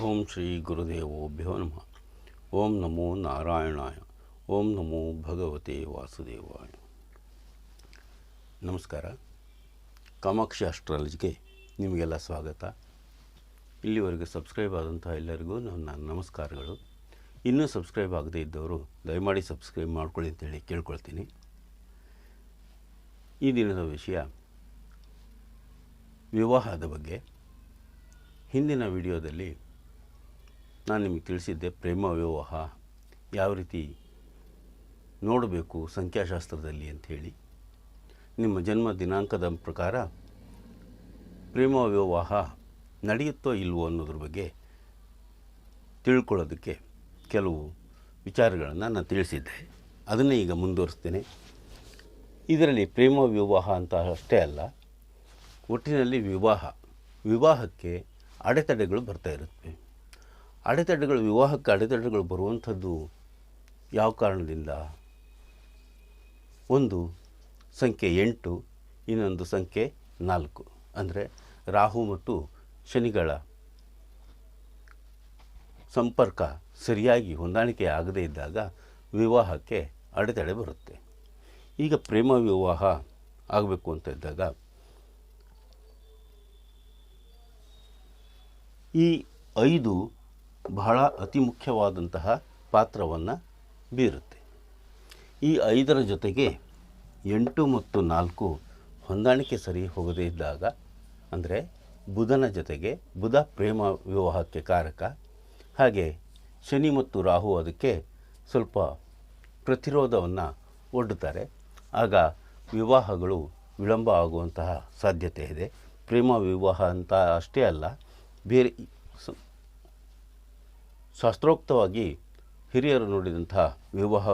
ಓಂ ಶ್ರೀ ಗುರುದೇವೋಭ್ಯೋ ನಮಃ. ಓಂ ನಮೋ ನಾರಾಯಣಾಯ. ಓಂ ನಮೋ ಭಗವತೆ ವಾಸುದೇವಾಯ. ನಮಸ್ಕಾರ. ಕಾಮಾಕ್ಷಿ ಅಸ್ಟ್ರಾಲಜಿಗೆ ನಿಮಗೆಲ್ಲ ಸ್ವಾಗತ. ಇಲ್ಲಿವರೆಗೆ ಸಬ್ಸ್ಕ್ರೈಬ್ ಆದಂಥ ಎಲ್ಲರಿಗೂ ನನ್ನ ನಮಸ್ಕಾರಗಳು. ಇನ್ನೂ ಸಬ್ಸ್ಕ್ರೈಬ್ ಆಗದೇ ಇದ್ದವರು ದಯಮಾಡಿ ಸಬ್ಸ್ಕ್ರೈಬ್ ಮಾಡ್ಕೊಳ್ಳಿ ಅಂತೇಳಿ ಕೇಳ್ಕೊಳ್ತೀನಿ. ಈ ದಿನದ ವಿಷಯ ವಿವಾಹದ ಬಗ್ಗೆ. ಹಿಂದಿನ ವಿಡಿಯೋದಲ್ಲಿ ನಾನು ನಿಮಗೆ ತಿಳಿಸಿದ್ದೆ ಪ್ರೇಮ ವಿವಾಹ ಯಾವ ರೀತಿ ನೋಡಬೇಕು ಸಂಖ್ಯಾಶಾಸ್ತ್ರದಲ್ಲಿ ಅಂಥೇಳಿ ನಿಮ್ಮ ಜನ್ಮ ದಿನಾಂಕದ ಪ್ರಕಾರ ಪ್ರೇಮ ವಿವಾಹ ನಡೆಯುತ್ತೋ ಇಲ್ವೋ ಅನ್ನೋದ್ರ ಬಗ್ಗೆ ತಿಳ್ಕೊಳ್ಳೋದಕ್ಕೆ ಕೆಲವು ವಿಚಾರಗಳನ್ನು ನಾನು ತಿಳಿಸಿದ್ದೆ. ಅದನ್ನೇ ಈಗ ಮುಂದುವರಿಸ್ತೇನೆ. ಇದರಲ್ಲಿ ಪ್ರೇಮ ವಿವಾಹ ಅಂತ ಅಷ್ಟೇ ಅಲ್ಲ, ಒಟ್ಟಿನಲ್ಲಿ ವಿವಾಹ, ವಿವಾಹಕ್ಕೆ ಅಡೆತಡೆಗಳು ಬರ್ತಾ ಇರುತ್ತವೆ ಅಡೆತಡೆಗಳು, ವಿವಾಹಕ್ಕೆ ಅಡೆತಡೆಗಳು ಬರುವಂಥದ್ದು ಯಾವ ಕಾರಣದಿಂದ? ಒಂದು ಸಂಖ್ಯೆ ಎಂಟು, ಇನ್ನೊಂದು ಸಂಖ್ಯೆ ನಾಲ್ಕು. ಅಂದರೆ ರಾಹು ಮತ್ತು ಶನಿಗಳ ಸಂಪರ್ಕ ಸರಿಯಾಗಿ ಹೊಂದಾಣಿಕೆ ಆಗದೇ ಇದ್ದಾಗ ವಿವಾಹಕ್ಕೆ ಅಡೆತಡೆ ಬರುತ್ತೆ. ಈಗ ಪ್ರೇಮ ವಿವಾಹ ಆಗಬೇಕು ಅಂತ ಇದ್ದಾಗ ಈ ಐದು ಬಹಳ ಅತಿ ಮುಖ್ಯವಾದಂತಹ ಪಾತ್ರವನ್ನು ಬೀರುತ್ತೆ. ಈ ಐದರ ಜೊತೆಗೆ ಎಂಟು ಮತ್ತು ನಾಲ್ಕು ಹೊಂದಾಣಿಕೆ ಸರಿ ಹೋಗದೇ ಇದ್ದಾಗ, ಅಂದರೆ ಬುಧನ ಜೊತೆಗೆ ಬುಧ ಪ್ರೇಮ ವಿವಾಹಕ್ಕೆ ಕಾರಕ, ಹಾಗೆ ಶನಿ ಮತ್ತು ರಾಹು ಅದಕ್ಕೆ ಸ್ವಲ್ಪ ಪ್ರತಿರೋಧವನ್ನು ಒಡ್ಡುತ್ತಾರೆ. ಆಗ ವಿವಾಹಗಳು ವಿಳಂಬ ಆಗುವಂತಹ ಸಾಧ್ಯತೆ ಇದೆ. ಪ್ರೇಮ ವಿವಾಹ ಅಂತ ಅಷ್ಟೇ ಅಲ್ಲ, ಬೇರೆ ಶಾಸ್ತ್ರೋಕ್ತವಾಗಿ ಹಿರಿಯರು ನೋಡಿದಂಥ ವಿವಾಹ,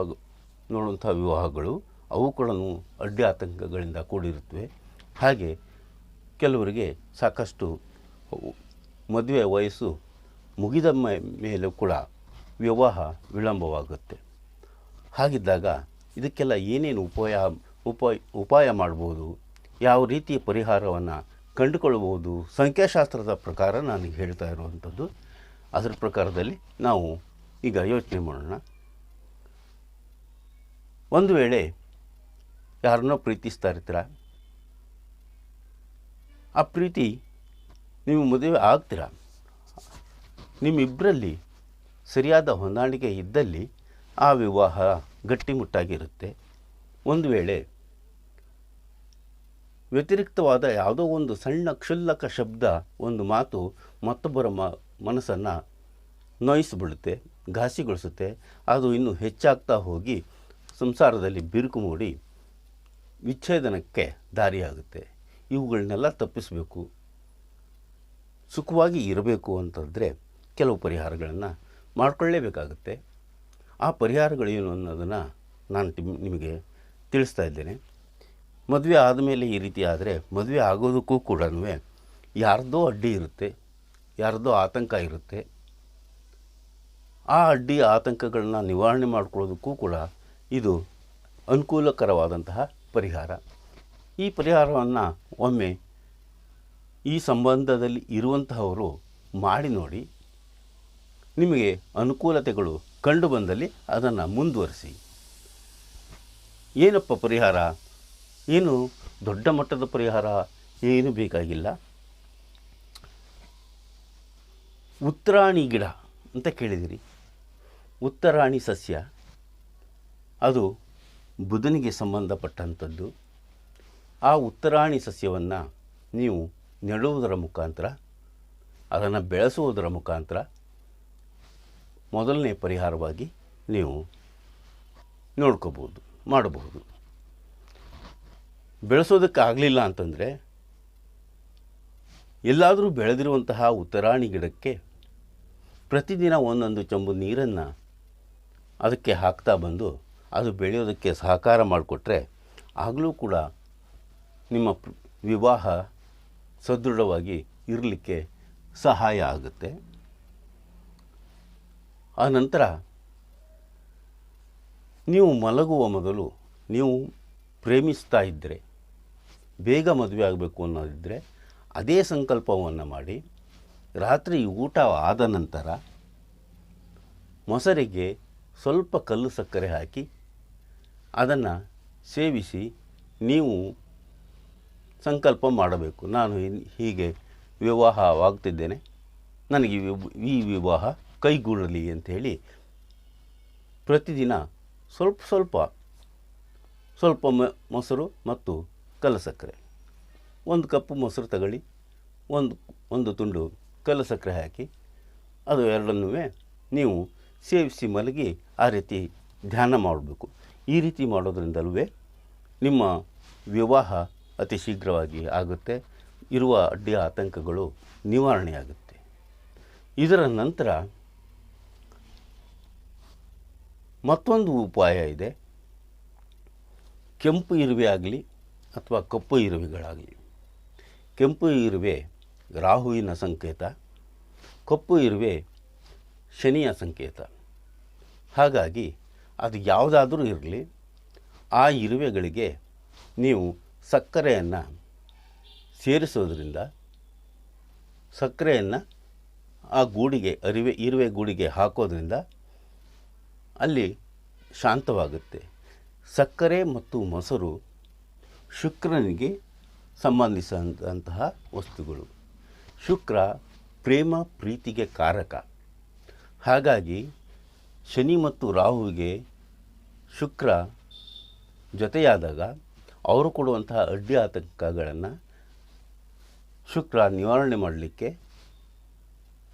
ನೋಡುವಂಥ ವಿವಾಹಗಳು ಅವು ಕೂಡ ಅಡ್ಡಿ ಆತಂಕಗಳಿಂದ ಕೂಡಿರುತ್ತವೆ. ಹಾಗೆ ಕೆಲವರಿಗೆ ಸಾಕಷ್ಟು ಮದುವೆ ವಯಸ್ಸು ಮುಗಿದ ಮೇಲೂ ಕೂಡ ವಿವಾಹ ವಿಳಂಬವಾಗುತ್ತೆ. ಹಾಗಿದ್ದಾಗ ಇದಕ್ಕೆಲ್ಲ ಏನೇನು ಉಪಾಯ ಉಪಾಯ ಉಪಾಯ ಮಾಡ್ಬೋದು? ಯಾವ ರೀತಿಯ ಪರಿಹಾರವನ್ನು ಕಂಡುಕೊಳ್ಬೋದು ಸಂಖ್ಯಾಶಾಸ್ತ್ರದ ಪ್ರಕಾರ ನಾನು ಹೇಳ್ತಾ ಇರುವಂಥದ್ದು ಅದರ ಪ್ರಕಾರದಲ್ಲಿ ನಾವು ಈಗ ಯೋಚನೆ ಮಾಡೋಣ. ಒಂದು ವೇಳೆ ಯಾರನ್ನೋ ಪ್ರೀತಿಸ್ತಾ ಇರ್ತೀರ? ಆ ಪ್ರೀತಿ ನೀವು ಮದುವೆ ಆಗ್ತೀರ? ನಿಮ್ಮಿಬ್ಬರಲ್ಲಿ ಸರಿಯಾದ ಹೊಂದಾಣಿಕೆ ಇದ್ದಲ್ಲಿ ಆ ವಿವಾಹ ಗಟ್ಟಿಮುಟ್ಟಾಗಿರುತ್ತೆ. ಒಂದು ವೇಳೆ ವ್ಯತಿರಿಕ್ತವಾದ ಯಾವುದೋ ಒಂದು ಸಣ್ಣ ಕ್ಷುಲ್ಲಕ ಶಬ್ದ, ಒಂದು ಮಾತು ಮತ್ತೊಬ್ಬರ ಮ ಮನಸ್ಸನ್ನು ನೋಯಿಸಿಬಿಡುತ್ತೆ, ಘಾಸಿಗೊಳಿಸುತ್ತೆ. ಅದು ಇನ್ನೂ ಹೆಚ್ಚಾಗ್ತಾ ಹೋಗಿ ಸಂಸಾರದಲ್ಲಿ ಬಿರುಕು ಮೂಡಿ ವಿಚ್ಛೇದನಕ್ಕೆ ದಾರಿಯಾಗುತ್ತೆ. ಇವುಗಳನ್ನೆಲ್ಲ ತಪ್ಪಿಸಬೇಕು. ಸುಖವಾಗಿ ಇರಬೇಕು ಅಂತಂದರೆ ಕೆಲವು ಪರಿಹಾರಗಳನ್ನು ಮಾಡಿಕೊಳ್ಳೇಬೇಕಾಗುತ್ತೆ. ಆ ಪರಿಹಾರಗಳೇನು ಅನ್ನೋದನ್ನು ನಾನು ನಿಮಗೆ ತಿಳಿಸ್ತಾ ಇದ್ದೇನೆ. ಮದುವೆ ಆದಮೇಲೆ ಈ ರೀತಿ ಆದರೆ ಮದುವೆ ಆಗೋದಕ್ಕೂ ಕೂಡ ಯಾರ್ದೋ ಅಡ್ಡಿ ಇರುತ್ತೆ. ಯಾರ್ದೋ ಆತಂಕ ಇರುತ್ತೆ. ಆ ಅಡ್ಡಿ ಆತಂಕಗಳನ್ನ ನಿವಾರಣೆ ಮಾಡ್ಕೊಳ್ಳೋದಕ್ಕೂ ಕೂಡ ಇದು ಅನುಕೂಲಕರವಾದಂತಹ ಪರಿಹಾರ. ಈ ಪರಿಹಾರವನ್ನು ಒಮ್ಮೆ ಈ ಸಂಬಂಧದಲ್ಲಿ ಇರುವಂತಹವರು ಮಾಡಿ ನೋಡಿ, ನಿಮಗೆ ಅನುಕೂಲತೆಗಳು ಕಂಡು ಬಂದಲ್ಲಿ ಅದನ್ನು ಮುಂದುವರಿಸಿ. ಏನಪ್ಪ ಪರಿಹಾರ? ಏನು ದೊಡ್ಡ ಮಟ್ಟದ ಪರಿಹಾರ? ಏನು ಬೇಕಾಗಿಲ್ಲ. ಉತ್ತರಾಣಿ ಗಿಡ ಅಂತ ಕೇಳಿದಿರಿ. ಉತ್ತರಾಣಿ ಸಸ್ಯ, ಅದು ಬುಧನಿಗೆ ಸಂಬಂಧಪಟ್ಟಂಥದ್ದು. ಆ ಉತ್ತರಾಣಿ ಸಸ್ಯವನ್ನು ನೀವು ನೆಡುವುದರ ಮುಖಾಂತರ, ಅದನ್ನು ಬೆಳೆಸುವುದರ ಮುಖಾಂತರ ಮೊದಲನೇ ಪರಿಹಾರವಾಗಿ ನೀವು ನೋಡ್ಕೋಬೋದು ಮಾಡಬಹುದು. ಬೆಳೆಸೋದಕ್ಕಾಗಲಿಲ್ಲ ಅಂತಂದರೆ, ಎಲ್ಲಾದರೂ ಬೆಳೆದಿರುವಂತಹ ಉತ್ತರಾಣಿ ಗಿಡಕ್ಕೆ ಪ್ರತಿದಿನ ಒಂದೊಂದು ಚೊಂಬು ನೀರನ್ನು ಅದಕ್ಕೆ ಹಾಕ್ತಾ ಬಂದು ಅದು ಬೆಳೆಯೋದಕ್ಕೆ ಸಹಕಾರ ಮಾಡಿಕೊಟ್ರೆ ಆಗಲೂ ಕೂಡ ನಿಮ್ಮ ವಿವಾಹ ಸದೃಢವಾಗಿ ಇರಲಿಕ್ಕೆ ಸಹಾಯ ಆಗುತ್ತೆ. ಆ ನಂತರ ನೀವು ಮಲಗುವ ಮೊದಲು ನೀವು ಪ್ರೇಮಿಸ್ತಾ ಇದ್ದರೆ ಬೇಗ ಮದುವೆ ಆಗಬೇಕು ಅನ್ನೋದಿದ್ದರೆ ಅದೇ ಸಂಕಲ್ಪವನ್ನು ಮಾಡಿ ರಾತ್ರಿ ಊಟ ಆದ ನಂತರ ಮೊಸರಿಗೆ ಸ್ವಲ್ಪ ಕಲ್ಲು ಸಕ್ಕರೆ ಹಾಕಿ ಅದನ್ನು ಸೇವಿಸಿ ನೀವು ಸಂಕಲ್ಪ ಮಾಡಬೇಕು. ನಾನು ಹೀಗೆ ವಿವಾಹವಾಗ್ತಿದ್ದೇನೆ. ನನಗೆ ಈ ವಿವಾಹ ಕೈಗೂಡಲಿ ಅಂಥೇಳಿ ಪ್ರತಿದಿನ ಸ್ವಲ್ಪ ಸ್ವಲ್ಪ ಸ್ವಲ್ಪ ಮೊಸರು ಮತ್ತು ಕಲ್ಲು ಸಕ್ಕರೆ. ಒಂದು ಕಪ್ಪು ಮೊಸರು ತಗೊಳ್ಳಿ, ಒಂದು ಒಂದು ತುಂಡು ಕಲ್ಲು ಸಕ್ಕರೆ ಹಾಕಿ ಅದು ಎರಡನ್ನೂ ನೀವು ಸೇವಿಸಿ ಮಲಗಿ ಆ ರೀತಿ ಧ್ಯಾನ ಮಾಡಬೇಕು. ಈ ರೀತಿ ಮಾಡೋದ್ರಿಂದಲೂ ನಿಮ್ಮ ವಿವಾಹ ಅತಿ ಶೀಘ್ರವಾಗಿ ಆಗುತ್ತೆ. ಇರುವ ಅಡ್ಡಿ ಆತಂಕಗಳು ನಿವಾರಣೆಯಾಗುತ್ತೆ. ಇದರ ನಂತರ ಮತ್ತೊಂದು ಉಪಾಯ ಇದೆ. ಕೆಂಪು ಇರುವೆ ಆಗಲಿ ಅಥವಾ ಕಪ್ಪು ಇರುವೆಗಳಾಗಲಿ. ಕೆಂಪು ಇರುವೆ ರಾಹುವಿನ ಸಂಕೇತ, ಕಪ್ಪು ಇರುವೆ ಶನಿಯ ಸಂಕೇತ. ಹಾಗಾಗಿ ಅದು ಯಾವುದಾದರೂ ಇರಲಿ, ಆ ಇರುವೆಗಳಿಗೆ ನೀವು ಸಕ್ಕರೆಯನ್ನು ಸೇರಿಸೋದ್ರಿಂದ ಸಕ್ಕರೆಯನ್ನು ಆ ಗೂಡಿಗೆ, ಅರಿವೆ, ಇರುವೆ ಗೂಡಿಗೆ ಹಾಕೋದ್ರಿಂದ ಅಲ್ಲಿ ಶಾಂತವಾಗುತ್ತೆ. ಸಕ್ಕರೆ ಮತ್ತು ಮೊಸರು ಶುಕ್ರನಿಗೆ ಸಂಬಂಧಿಸಿದಂತಹ ವಸ್ತುಗಳು. ಶುಕ್ರ ಪ್ರೇಮ ಪ್ರೀತಿಗೆ ಕಾರಕ. ಹಾಗಾಗಿ ಶನಿ ಮತ್ತು ರಾಹುವಿಗೆ ಶುಕ್ರ ಜೊತೆಯಾದಾಗ ಅವರು ಕೊಡುವಂತಹ ಅಡ್ಡಿ ಆತಂಕಗಳನ್ನು ಶುಕ್ರ ನಿವಾರಣೆ ಮಾಡಲಿಕ್ಕೆ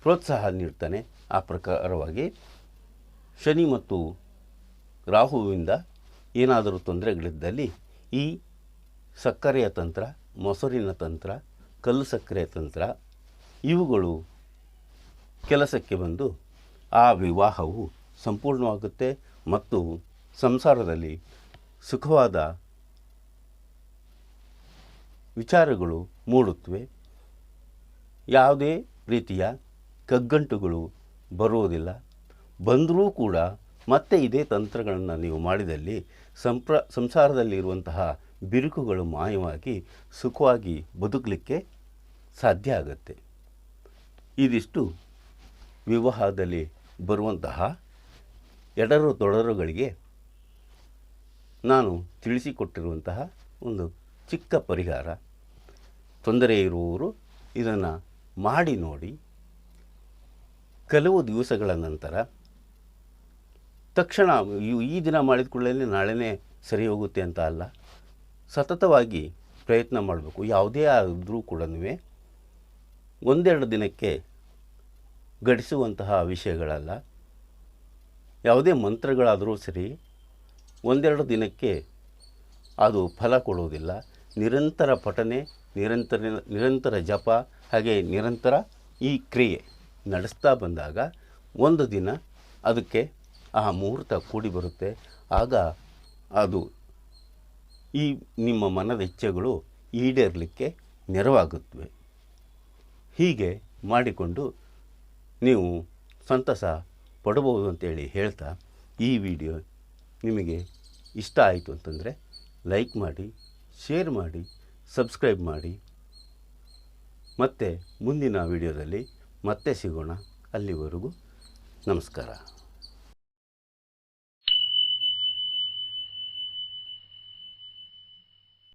ಪ್ರೋತ್ಸಾಹ ನೀಡ್ತಾನೆ. ಆ ಪ್ರಕಾರವಾಗಿ ಶನಿ ಮತ್ತು ರಾಹುವಿಂದ ಏನಾದರೂ ತೊಂದರೆಗಳಿದ್ದಲ್ಲಿ ಈ ಸಕ್ಕರೆಯ ತಂತ್ರ, ಮೊಸರಿನ ತಂತ್ರ, ಕಲ್ಲು ಸಕ್ಕರೆಯ ತಂತ್ರ ಇವುಗಳು ಕೆಲಸಕ್ಕೆ ಬಂದು ಆ ವಿವಾಹವು ಸಂಪೂರ್ಣವಾಗುತ್ತೆ ಮತ್ತು ಸಂಸಾರದಲ್ಲಿ ಸುಖವಾದ ವಿಚಾರಗಳು ಮೂಡುತ್ತವೆ. ಯಾವುದೇ ರೀತಿಯ ಕಗ್ಗಂಟುಗಳು ಬರುವುದಿಲ್ಲ. ಬಂದರೂ ಕೂಡ ಮತ್ತೆ ಇದೇ ತಂತ್ರಗಳನ್ನು ನೀವು ಮಾಡಿದಲ್ಲಿ ಸಂಪ್ರ, ಸಂಸಾರದಲ್ಲಿರುವಂತಹ ಬಿರುಕುಗಳು ಮಾಯವಾಗಿ ಸುಖವಾಗಿ ಬದುಕಲಿಕ್ಕೆ ಸಾಧ್ಯ ಆಗುತ್ತೆ. ಇದಿಷ್ಟು ವಿವಾಹದಲ್ಲಿ ಬರುವಂತಹ ಎಡರು ತೊಡರುಗಳಿಗೆ ನಾನು ತಿಳಿಸಿಕೊಟ್ಟಿರುವಂತಹ ಒಂದು ಚಿಕ್ಕ ಪರಿಹಾರ. ತೊಂದರೆ ಇರುವವರು ಇದನ್ನು ಮಾಡಿ ನೋಡಿ. ಕೆಲವು ದಿವಸಗಳ ನಂತರ ತಕ್ಷಣ ಈ- ದಿನ ಮಾಡಿದ ಕೂಡಲೇ ನಾಳೆನೇ ಸರಿ ಹೋಗುತ್ತೆ ಅಂತ ಅಲ್ಲ. ಸತತವಾಗಿ ಪ್ರಯತ್ನ ಮಾಡಬೇಕು. ಯಾವುದೇ ಆದರೂ ಕೂಡ ಒಂದೆರಡು ದಿನಕ್ಕೆ ಘಟಿಸುವಂತಹ ವಿಷಯಗಳಲ್ಲ. ಯಾವುದೇ ಮಂತ್ರಗಳಾದರೂ ಸರಿ ಒಂದೆರಡು ದಿನಕ್ಕೆ ಅದು ಫಲ ಕೊಡುವುದಿಲ್ಲ. ನಿರಂತರ ಪಠನೆ, ನಿರಂತರ ನಿರಂತರ ಜಪ, ಹಾಗೆ ನಿರಂತರ ಈ ಕ್ರಿಯೆ ನಡೆಸ್ತಾ ಬಂದಾಗ ಒಂದು ದಿನ ಅದಕ್ಕೆ ಆ ಮುಹೂರ್ತ ಕೂಡಿ ಬರುತ್ತೆ. ಆಗ ಅದು ಈ ನಿಮ್ಮ ಮನದ ಇಚ್ಛೆಗಳು ಈಡೇರಲಿಕ್ಕೆ ನೆರವಾಗುತ್ತವೆ. ಹೀಗೆ ಮಾಡಿಕೊಂಡು ನೀವು ಸಂತಸ ಪಡಬಹುದು ಅಂತೇಳಿ ಹೇಳ್ತಾ ಈ ವಿಡಿಯೋ ನಿಮಗೆ ಇಷ್ಟ ಆಯಿತು ಅಂತಂದರೆ ಲೈಕ್ ಮಾಡಿ, ಶೇರ್ ಮಾಡಿ, ಸಬ್ಸ್ಕ್ರೈಬ್ ಮಾಡಿ. ಮತ್ತೆ ಮುಂದಿನ ವಿಡಿಯೋದಲ್ಲಿ ಮತ್ತೆ ಸಿಗೋಣ. ಅಲ್ಲಿವರೆಗೂ ನಮಸ್ಕಾರ.